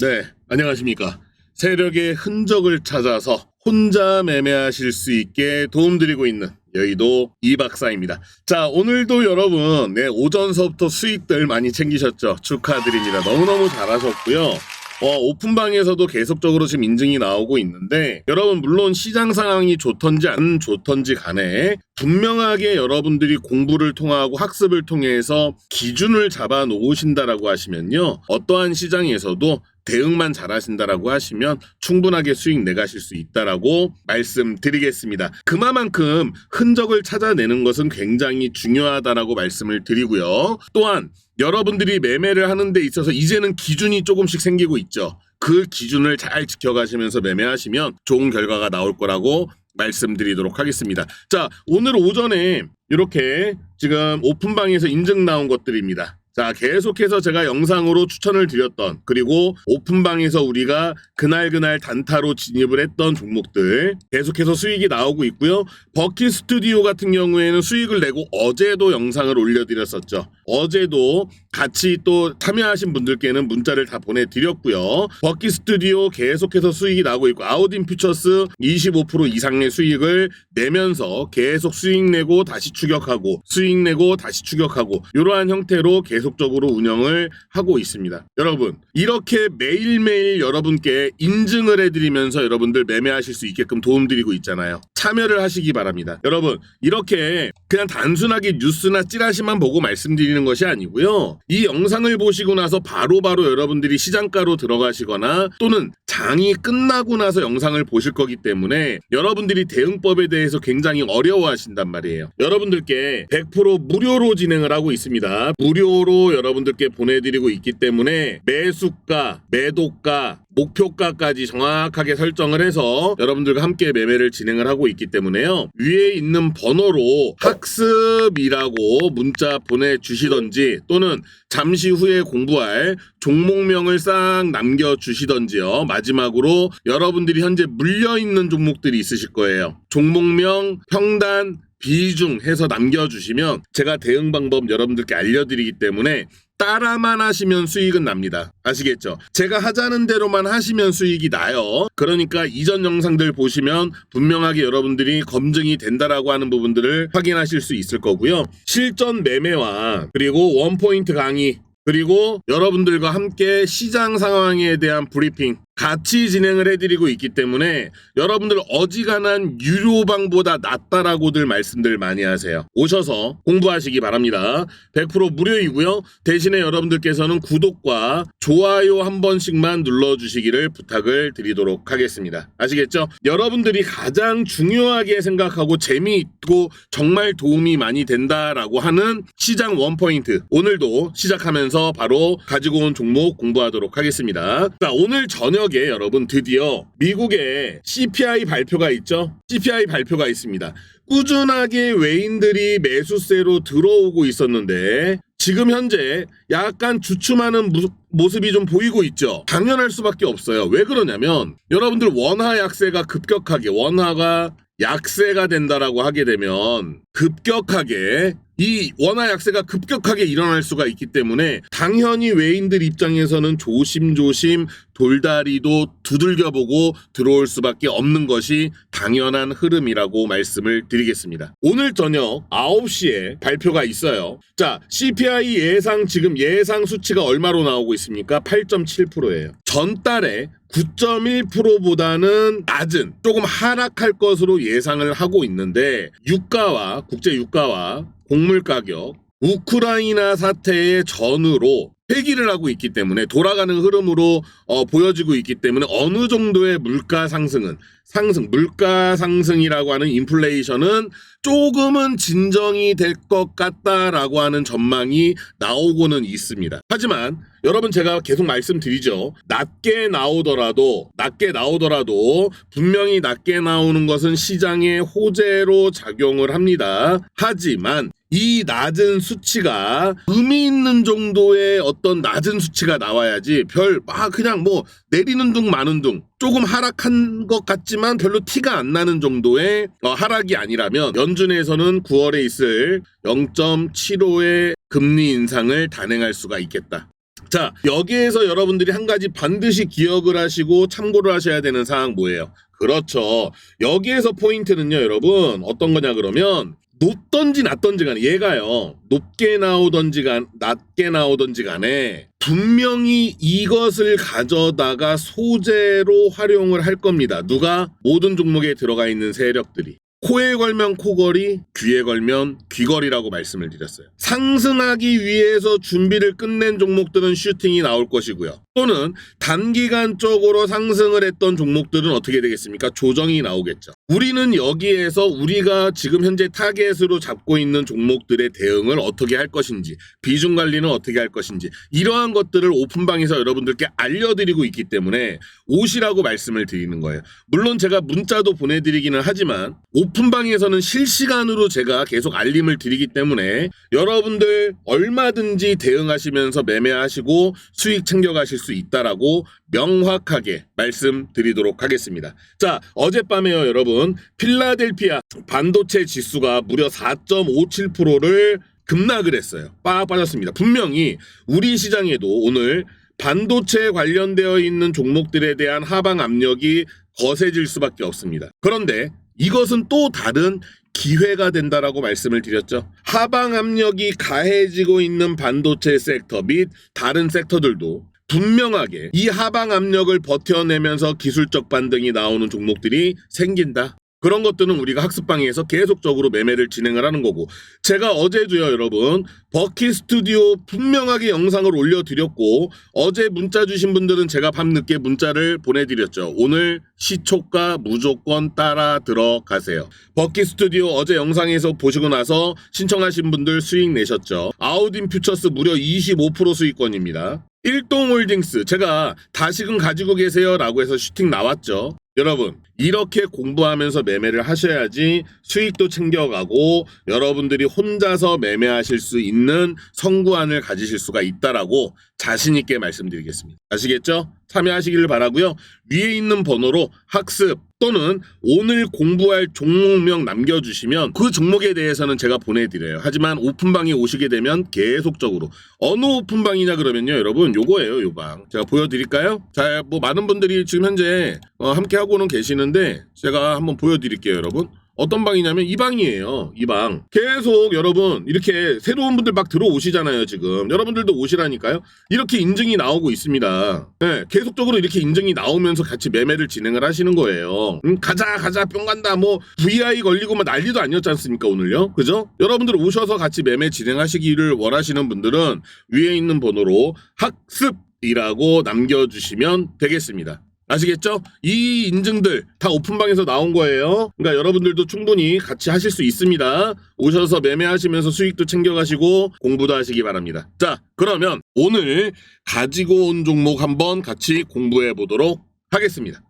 네, 안녕하십니까. 세력의 흔적을 찾아서 혼자 매매하실 수 있게 도움드리고 있는 여의도 이박사입니다. 자, 오늘도 여러분, 네, 오전서부터 수익들 많이 챙기셨죠? 축하드립니다. 너무너무 잘하셨고요. 어, 오픈방에서도 계속적으로 지금 인증이 나오고 있는데, 여러분, 물론 시장 상황이 좋던지 안 좋던지 간에, 분명하게 여러분들이 공부를 통하고 학습을 통해서 기준을 잡아 놓으신다라고 하시면요. 어떠한 시장에서도 대응만 잘하신다라고 하시면 충분하게 수익 내가실 수 있다라고 말씀드리겠습니다. 그만큼 흔적을 찾아내는 것은 굉장히 중요하다라고 말씀을 드리고요. 또한 여러분들이 매매를 하는 데 있어서 이제는 기준이 조금씩 생기고 있죠. 그 기준을 잘 지켜가시면서 매매하시면 좋은 결과가 나올 거라고 말씀드리도록 하겠습니다. 자, 오늘 오전에 이렇게 지금 오픈방에서 인증 나온 것들입니다. 자, 계속해서 제가 영상으로 추천을 드렸던, 그리고 오픈방에서 우리가 그날그날 단타로 진입을 했던 종목들, 계속해서 수익이 나오고 있고요. 버킷 스튜디오 같은 경우에는 수익을 내고 어제도 영상을 올려드렸었죠. 어제도 같이 또 참여하신 분들께는 문자를 다 보내드렸고요. 버킷 스튜디오 계속해서 수익이 나고 있고, 아우딘 퓨처스 25% 이상의 수익을 내면서 계속 수익 내고 다시 추격하고, 수익 내고 다시 추격하고, 이러한 형태로 계속적으로 운영을 하고 있습니다. 여러분, 이렇게 매일매일 여러분께 인증을 해드리면서 여러분들 매매하실 수 있게끔 도움드리고 있잖아요. 참여를 하시기 바랍니다. 여러분, 이렇게 그냥 단순하게 뉴스나 찌라시만 보고 말씀드리는 것이 아니고요. 이 영상을 보시고 나서 바로 바로 여러분들이 시장가로 들어가시거나 또는 장이 끝나고 나서 영상을 보실 거기 때문에 여러분들이 대응법에 대해서 굉장히 어려워하신단 말이에요. 여러분들께 100% 무료로 진행을 하고 있습니다. 무료로 여러분들께 보내드리고 있기 때문에 매수가, 매도가, 목표가까지 정확하게 설정을 해서 여러분들과 함께 매매를 진행을 하고 있기 때문에요. 위에 있는 번호로 학습이라고 문자 보내주시던지 또는 잠시 후에 공부할 종목명을 싹 남겨주시던지요. 마지막으로 여러분들이 현재 물려있는 종목들이 있으실 거예요. 종목명, 평단, 비중 해서 남겨주시면 제가 대응 방법 여러분들께 알려드리기 때문에 따라만 하시면 수익은 납니다. 아시겠죠? 제가 하자는 대로만 하시면 수익이 나요. 그러니까 이전 영상들 보시면 분명하게 여러분들이 검증이 된다라고 하는 부분들을 확인하실 수 있을 거고요. 실전 매매와 그리고 원포인트 강의 그리고 여러분들과 함께 시장 상황에 대한 브리핑 같이 진행을 해드리고 있기 때문에 여러분들 어지간한 유료방보다 낫다라고들 말씀들 많이 하세요. 오셔서 공부하시기 바랍니다. 100% 무료이고요. 대신에 여러분들께서는 구독과 좋아요 한 번씩만 눌러주시기를 부탁을 드리도록 하겠습니다. 아시겠죠? 여러분들이 가장 중요하게 생각하고 재미있고 정말 도움이 많이 된다라고 하는 시장 원포인트 오늘도 시작하면서 바로 가지고 온 종목 공부하도록 하겠습니다. 자, 오늘 저녁 에 여러분 드디어 미국의 CPI 발표가 있죠? CPI 발표가 있습니다. 꾸준하게 외인들이 매수세로 들어오고 있었는데 지금 현재 약간 주춤하는 무- 모습이 좀 보이고 있죠. 당연할 수밖에 없어요. 왜 그러냐면 여러분들 원화 약세가 급격하게 원화가 약세가 된다라고 하게 되면 급격하게 이 원화 약세가 급격하게 일어날 수가 있기 때문에 당연히 외인들 입장에서는 조심조심 돌다리도 두들겨보고 들어올 수밖에 없는 것이 당연한 흐름이라고 말씀을 드리겠습니다. 오늘 저녁 9시에 발표가 있어요. 자, CPI 예상 지금 예상 수치가 얼마로 나오고 있습니까? 8.7%예요. 전달에 9.1%보다는 낮은 조금 하락할 것으로 예상을 하고 있는데 유가와 국제 유가와 곡물 가격 우크라이나 사태의 전후로 회기를 하고 있기 때문에 돌아가는 흐름으로 어, 보여지고 있기 때문에 어느 정도의 물가 상승은 상승 물가 상승이라고 하는 인플레이션은 조금은 진정이 될 것 같다라고 하는 전망이 나오고는 있습니다. 하지만 여러분 제가 계속 말씀드리죠. 낮게 나오더라도 낮게 나오더라도 분명히 낮게 나오는 것은 시장의 호재로 작용을 합니다. 하지만 이 낮은 수치가 의미 있는 정도의 어떤 낮은 수치가 나와야지 별아 그냥 뭐 내리는 둥 마는 둥 조금 하락한 것 같지만 별로 티가 안 나는 정도의 어, 하락이 아니라면 연준에서는 9월에 있을 0.75의 금리 인상을 단행할 수가 있겠다. 자, 여기에서 여러분들이 한 가지 반드시 기억을 하시고 참고를 하셔야 되는 사항 뭐예요? 그렇죠. 여기에서 포인트는요, 여러분. 어떤 거냐 그러면 높던지 낮던지 간에 얘가요. 높게 나오던지 간 낮게 나오던지 간에 분명히 이것을 가져다가 소재로 활용을 할 겁니다. 누가 모든 종목에 들어가 있는 세력들이 코에 걸면 코걸이, 귀에 걸면 귀걸이라고 말씀을 드렸어요. 상승하기 위해서 준비를 끝낸 종목들은 슈팅이 나올 것이고요. 또는 단기간적으로 상승을 했던 종목들은 어떻게 되겠습니까? 조정이 나오겠죠. 우리는 여기에서 우리가 지금 현재 타겟으로 잡고 있는 종목들의 대응을 어떻게 할 것인지, 비중 관리는 어떻게 할 것인지, 이러한 것들을 오픈방에서 여러분들께 알려드리고 있기 때문에 오시라고 말씀을 드리는 거예요. 물론 제가 문자도 보내드리기는 하지만 방에서는 실시간으로 제가 계속 알림을 드리기 때문에 여러분들 얼마든지 대응하시면서 매매하시고 수익 챙겨가실 수 있다라고 명확하게 말씀드리도록 하겠습니다. 자, 어젯밤에요, 여러분. 필라델피아 반도체 지수가 무려 4.57%를 급락을 했어요. 빡 빠졌습니다. 분명히 우리 시장에도 오늘 반도체 관련되어 있는 종목들에 대한 하방 압력이 거세질 수밖에 없습니다. 그런데 이것은 또 다른 기회가 된다라고 말씀을 드렸죠. 하방 압력이 가해지고 있는 반도체 섹터 및 다른 섹터들도 분명하게 이 하방 압력을 버텨내면서 기술적 반등이 나오는 종목들이 생긴다. 그런 것들은 우리가 학습방에서 계속적으로 매매를 진행을 하는 거고. 제가 어제도요 여러분 버키 스튜디오 분명하게 영상을 올려드렸고 어제 문자 주신 분들은 제가 밤늦게 문자를 보내드렸죠. 오늘 시초가 무조건 따라 들어가세요. 버키 스튜디오 어제 영상에서 보시고 나서 신청하신 분들 수익 내셨죠. 아우딘 퓨처스 무려 25% 수익권입니다. 일동홀딩스 제가 다시금 가지고 계세요 라고 해서 슈팅 나왔죠 여러분 이렇게 공부하면서 매매를 하셔야지 수익도 챙겨가고 여러분들이 혼자서 매매하실 수 있는 성구안을 가지실 수가 있다라고 자신 있게 말씀드리겠습니다. 아시겠죠? 참여하시기를 바라고요. 위에 있는 번호로 학습 또는 오늘 공부할 종목명 남겨주시면 그 종목에 대해서는 제가 보내드려요. 하지만 오픈방에 오시게 되면 계속적으로 어느 오픈방이냐 그러면요, 여러분 요거예요, 요 방. 제가 보여드릴까요? 자, 뭐 많은 분들이 지금 현재 어, 함께 하고는 계시는데 제가 한번 보여드릴게요, 여러분. 어떤 방이냐면 이 방이에요. 이 방. 계속 여러분 이렇게 새로운 분들 막 들어오시잖아요, 지금. 여러분들도 오시라니까요. 이렇게 인증이 나오고 있습니다. 네, 계속적으로 이렇게 인증이 나오면서 같이 매매를 진행을 하시는 거예요. 음, 가자, 가자, 뿅 간다. 뭐 VI 걸리고 막 난리도 아니었지 않습니까, 오늘요? 그죠? 여러분들 오셔서 같이 매매 진행하시기를 원하시는 분들은 위에 있는 번호로 학습 이라고 남겨주시면 되겠습니다. 아시겠죠? 이 인증들 다 오픈방에서 나온 거예요. 그러니까 여러분들도 충분히 같이 하실 수 있습니다. 오셔서 매매하시면서 수익도 챙겨가시고 공부도 하시기 바랍니다. 자, 그러면 오늘 가지고 온 종목 한번 같이 공부해 보도록 하겠습니다.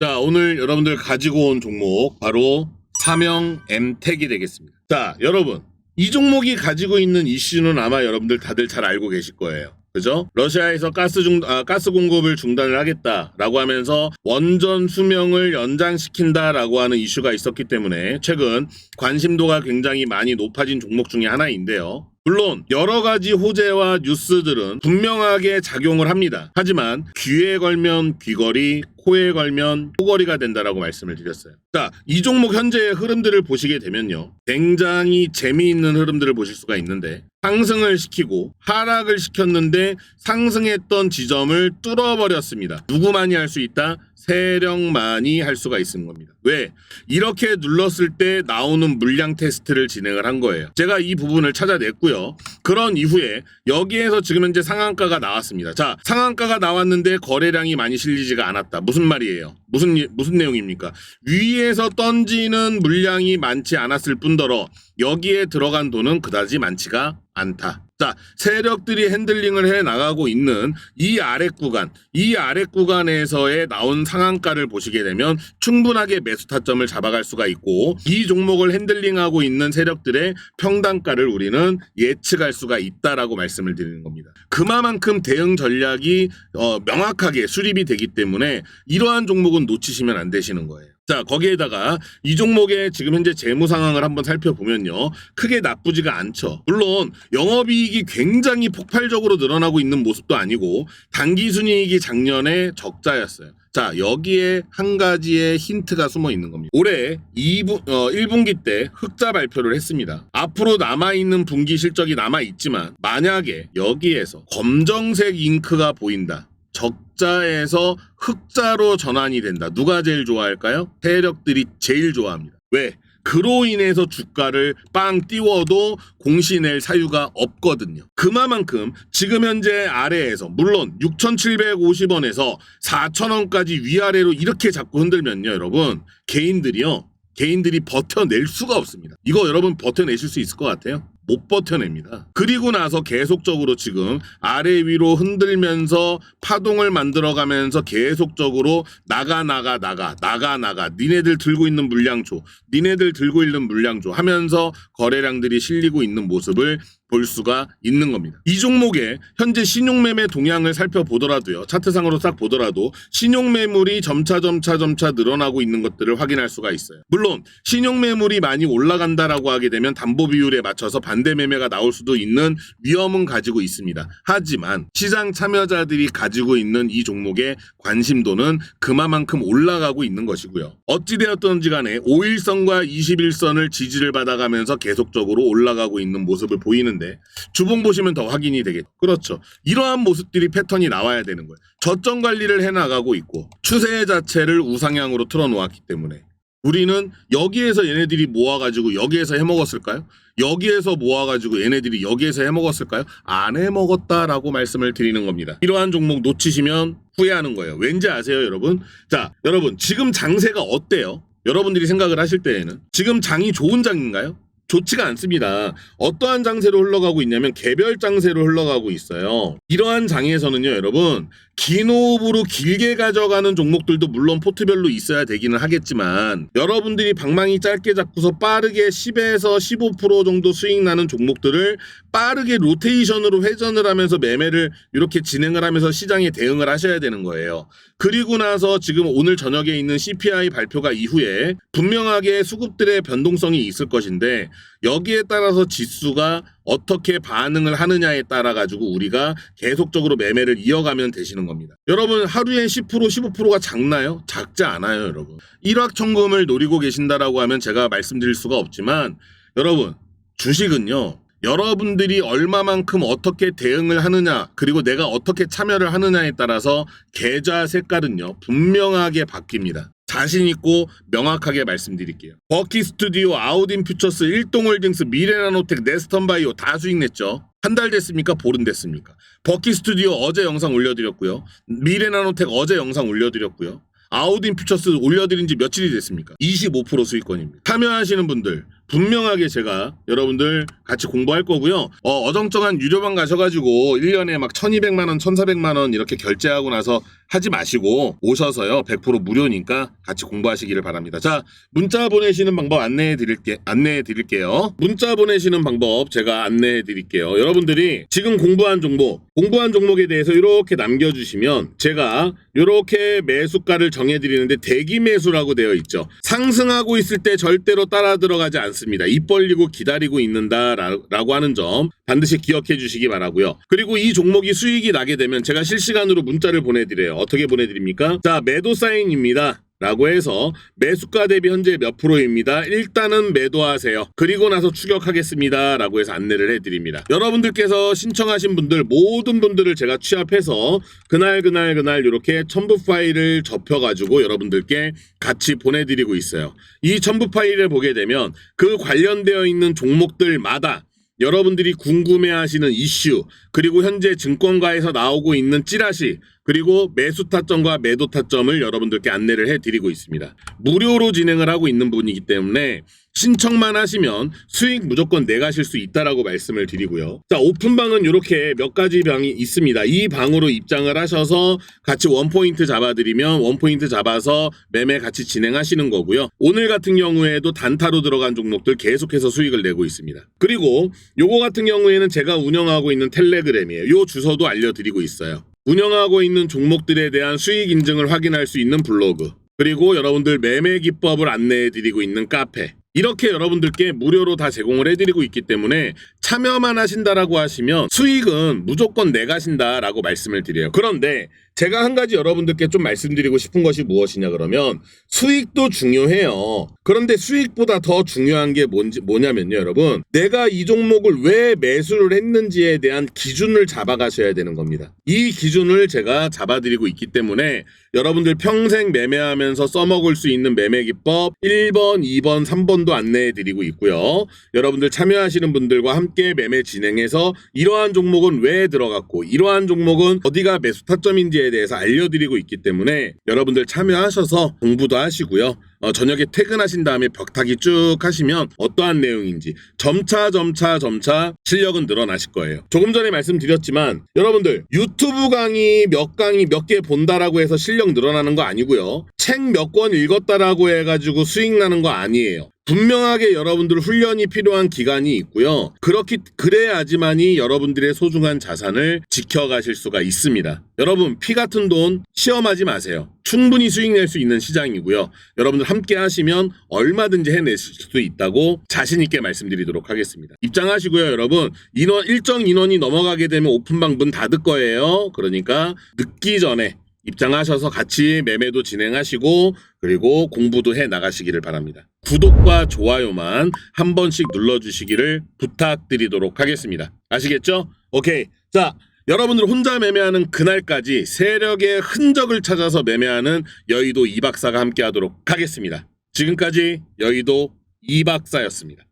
자, 오늘 여러분들 가지고 온 종목 바로 사명 엠텍이 되겠습니다. 자, 여러분. 이 종목이 가지고 있는 이슈는 아마 여러분들 다들 잘 알고 계실 거예요. 그죠? 러시아에서 가스 중, 아, 가스 공급을 중단을 하겠다라고 하면서 원전 수명을 연장시킨다라고 하는 이슈가 있었기 때문에 최근 관심도가 굉장히 많이 높아진 종목 중에 하나인데요. 물론 여러 가지 호재와 뉴스들은 분명하게 작용을 합니다. 하지만 귀에 걸면 귀걸이, 코에 걸면 코걸이가 된다라고 말씀을 드렸어요. 자, 이 종목 현재의 흐름들을 보시게 되면요. 굉장히 재미있는 흐름들을 보실 수가 있는데 상승을 시키고 하락을 시켰는데 상승했던 지점을 뚫어버렸습니다. 누구만이 할 수 있다? 세력만이 할 수가 있는 겁니다. 왜? 이렇게 눌렀을 때 나오는 물량 테스트를 진행을 한 거예요. 제가 이 부분을 찾아냈고요. 그런 이후에 여기에서 지금 현재 상한가가 나왔습니다. 자, 상한가가 나왔는데 거래량이 많이 실리지가 않았다. 무슨 말이에요? 무슨 이- 무슨 내용입니까? 위에서 던지는 물량이 많지 않았을 뿐더러 여기에 들어간 돈은 그다지 많지가 않다. 자, 세력들이 핸들링을 해 나가고 있는 이 아래 구간, 이 아래 구간에서의 나온 상한가를 보시게 되면 충분하게 매수 타점을 잡아갈 수가 있고 이 종목을 핸들링하고 있는 세력들의 평단가를 우리는 예측할 수가 있다라고 말씀을 드리는 겁니다. 그만큼 대응 전략이 어, 명확하게 수립이 되기 때문에 이러한 종목은 놓치시면 안 되시는 거예요. 자, 거기에다가 이 종목의 지금 현재 재무 상황을 한번 살펴보면요. 크게 나쁘지가 않죠. 물론 영업이익이 굉장히 폭발적으로 늘어나고 있는 모습도 아니고 단기 순이익이 작년에 적자였어요. 자, 여기에 한 가지의 힌트가 숨어 있는 겁니다. 올해 2분, 어, 1분기 때 흑자 발표를 했습니다. 앞으로 남아있는 분기 실적이 남아있지만, 만약에 여기에서 검정색 잉크가 보인다. 적자에서 흑자로 전환이 된다. 누가 제일 좋아할까요? 세력들이 제일 좋아합니다. 왜? 그로 인해서 주가를 빵 띄워도 공시낼 사유가 없거든요. 그만큼 지금 현재 아래에서 물론 6,750원에서 4,000원까지 위아래로 이렇게 자꾸 흔들면요, 여러분. 개인들이요. 개인들이 버텨낼 수가 없습니다. 이거 여러분 버텨내실 수 있을 것 같아요? 못 버텨냅니다. 그리고 나서 계속적으로 지금 아래 위로 흔들면서 파동을 만들어가면서 계속적으로 나가 나가 나가 나가 나가 니네들 들고 있는 물량 줘 니네들 들고 있는 물량 줘 하면서 거래량들이 실리고 있는 모습을 볼 수가 있는 겁니다. 이 종목의 현재 신용매매 동향을 살펴보더라도요. 차트상으로 싹 보더라도 신용매물이 점차 점차 점차 늘어나고 있는 것들을 확인할 수가 있어요. 물론 신용매물이 많이 올라간다라고 하게 되면 담보 비율에 맞춰서 반대 매매가 나올 수도 있는 위험은 가지고 있습니다. 하지만 시장 참여자들이 가지고 있는 이 종목의 관심도는 그만큼 올라가고 있는 것이고요. 어찌되었던지 간에 5일선과 21선을 지지를 받아가면서 계속적으로 올라가고 있는 모습을 보이는데 주봉 보시면 더 확인이 되겠죠. 그렇죠. 이러한 모습들이 패턴이 나와야 되는 거예요. 저점 관리를 해나가고 있고 추세 자체를 우상향으로 틀어놓았기 때문에 우리는 여기에서 얘네들이 모아가지고 여기에서 해먹었을까요? 여기에서 모아가지고 얘네들이 여기에서 해먹었을까요? 안 해먹었다라고 말씀을 드리는 겁니다. 이러한 종목 놓치시면 후회하는 거예요. 왠지 아세요, 여러분? 자, 여러분 지금 장세가 어때요? 여러분들이 생각을 하실 때에는 지금 장이 좋은 장인가요? 좋지가 않습니다. 어떠한 장세로 흘러가고 있냐면 개별 장세로 흘러가고 있어요. 이러한 장에서는요, 여러분, 긴 호흡으로 길게 가져가는 종목들도 물론 포트별로 있어야 되기는 하겠지만 여러분들이 방망이 짧게 잡고서 빠르게 10에서 15% 정도 수익 나는 종목들을 빠르게 로테이션으로 회전을 하면서 매매를 이렇게 진행을 하면서 시장에 대응을 하셔야 되는 거예요. 그리고 나서 지금 오늘 저녁에 있는 CPI 발표가 이후에 분명하게 수급들의 변동성이 있을 것인데 여기에 따라서 지수가 어떻게 반응을 하느냐에 따라 가지고 우리가 계속적으로 매매를 이어가면 되시는 겁니다. 여러분 하루에 10% 15%가 작나요? 작지 않아요, 여러분. 일확천금을 노리고 계신다라고 하면 제가 말씀드릴 수가 없지만 여러분 주식은요. 여러분들이 얼마만큼 어떻게 대응을 하느냐 그리고 내가 어떻게 참여를 하느냐에 따라서 계좌 색깔은요 분명하게 바뀝니다. 자신 있고 명확하게 말씀드릴게요. 버키 스튜디오, 아우딘 퓨처스, 일동홀딩스, 미래나노텍, 네스턴바이오 다 수익 냈죠. 한 달 됐습니까? 보름 됐습니까? 버키 스튜디오 어제 영상 올려드렸고요. 미래나노텍 어제 영상 올려드렸고요. 아우딘 퓨처스 올려드린 지 며칠이 됐습니까? 25% 수익권입니다. 참여하시는 분들 분명하게 제가 여러분들 같이 공부할 거고요. 어, 어정쩡한 유료방 가셔가지고 1년에 막 1200만 원, 1400만 원 이렇게 결제하고 나서 하지 마시고 오셔서요. 100% 무료니까 같이 공부하시기를 바랍니다. 자, 문자 보내시는 방법 안내해 드릴게 안내해 드릴게요. 문자 보내시는 방법 제가 안내해 드릴게요. 여러분들이 지금 공부한 종목, 공부한 종목에 대해서 이렇게 남겨 주시면 제가 이렇게 매수가를 정해 드리는데 대기 매수라고 되어 있죠. 상승하고 있을 때 절대로 따라 들어가지 않습니다. 입 벌리고 기다리고 있는다라고 하는 점 반드시 기억해 주시기 바라고요. 그리고 이 종목이 수익이 나게 되면 제가 실시간으로 문자를 보내 드려요. 어떻게 보내드립니까? 자, 매도 사인입니다. 라고 해서 매수가 대비 현재 몇 프로입니다. 일단은 매도하세요. 그리고 나서 추격하겠습니다. 라고 해서 안내를 해드립니다. 여러분들께서 신청하신 분들 모든 분들을 제가 취합해서 그날 그날 그날 이렇게 첨부 파일을 접혀가지고 여러분들께 같이 보내드리고 있어요. 이 첨부 파일을 보게 되면 그 관련되어 있는 종목들마다 여러분들이 궁금해하시는 이슈 그리고 현재 증권가에서 나오고 있는 찌라시 그리고 매수 타점과 매도 타점을 여러분들께 안내를 해드리고 있습니다. 무료로 진행을 하고 있는 분이기 때문에 신청만 하시면 수익 무조건 내가실 수 있다라고 말씀을 드리고요. 자 오픈방은 이렇게 몇 가지 방이 있습니다. 이 방으로 입장을 하셔서 같이 원포인트 잡아드리면 원포인트 잡아서 매매 같이 진행하시는 거고요. 오늘 같은 경우에도 단타로 들어간 종목들 계속해서 수익을 내고 있습니다. 그리고 요거 같은 경우에는 제가 운영하고 있는 텔레그램이에요. 요 주소도 알려드리고 있어요. 운영하고 있는 종목들에 대한 수익 인증을 확인할 수 있는 블로그. 그리고 여러분들 매매 기법을 안내해 드리고 있는 카페. 이렇게 여러분들께 무료로 다 제공을 해드리고 있기 때문에 참여만 하신다라고 하시면 수익은 무조건 내가신다라고 말씀을 드려요. 그런데 제가 한 가지 여러분들께 좀 말씀드리고 싶은 것이 무엇이냐 그러면 수익도 중요해요. 그런데 수익보다 더 중요한 게 뭔지 뭐냐면요, 여러분. 내가 이 종목을 왜 매수를 했는지에 대한 기준을 잡아가셔야 되는 겁니다. 이 기준을 제가 잡아드리고 있기 때문에 여러분들 평생 매매하면서 써먹을 수 있는 매매 기법 1번, 2번, 3번도 안내해 드리고 있고요. 여러분들 참여하시는 분들과 함께 매매 진행해서 이러한 종목은 왜 들어갔고 이러한 종목은 어디가 매수 타점인지에 대해서 알려드리고 있기 때문에 여러분들 참여하셔서 공부도 하시고요. 어, 저녁에 퇴근하신 다음에 벽타기 쭉 하시면 어떠한 내용인지 점차 점차 점차 실력은 늘어나실 거예요. 조금 전에 말씀드렸지만 여러분들 유튜브 강의 몇 강의 몇 개 본다라고 해서 실력 늘어나는 거 아니고요. 책 몇 권 읽었다라고 해가지고 수익 나는 거 아니에요. 분명하게 여러분들 훈련이 필요한 기간이 있고요. 그렇기 그래야지만이 여러분들의 소중한 자산을 지켜가실 수가 있습니다. 여러분 피 같은 돈 시험하지 마세요. 충분히 수익 낼 수 있는 시장이고요. 여러분들 함께 하시면 얼마든지 해내실 수 있다고 자신 있게 말씀드리도록 하겠습니다. 입장하시고요, 여러분. 인원 일정 인원이 넘어가게 되면 오픈방 문 닫을 거예요. 그러니까 늦기 전에 입장하셔서 같이 매매도 진행하시고 그리고 공부도 해 나가시기를 바랍니다. 구독과 좋아요만 한 번씩 눌러주시기를 부탁드리도록 하겠습니다. 아시겠죠? 오케이. 자, 여러분들 혼자 매매하는 그날까지 세력의 흔적을 찾아서 매매하는 여의도 이박사가 함께 하도록 하겠습니다. 지금까지 여의도 이박사였습니다.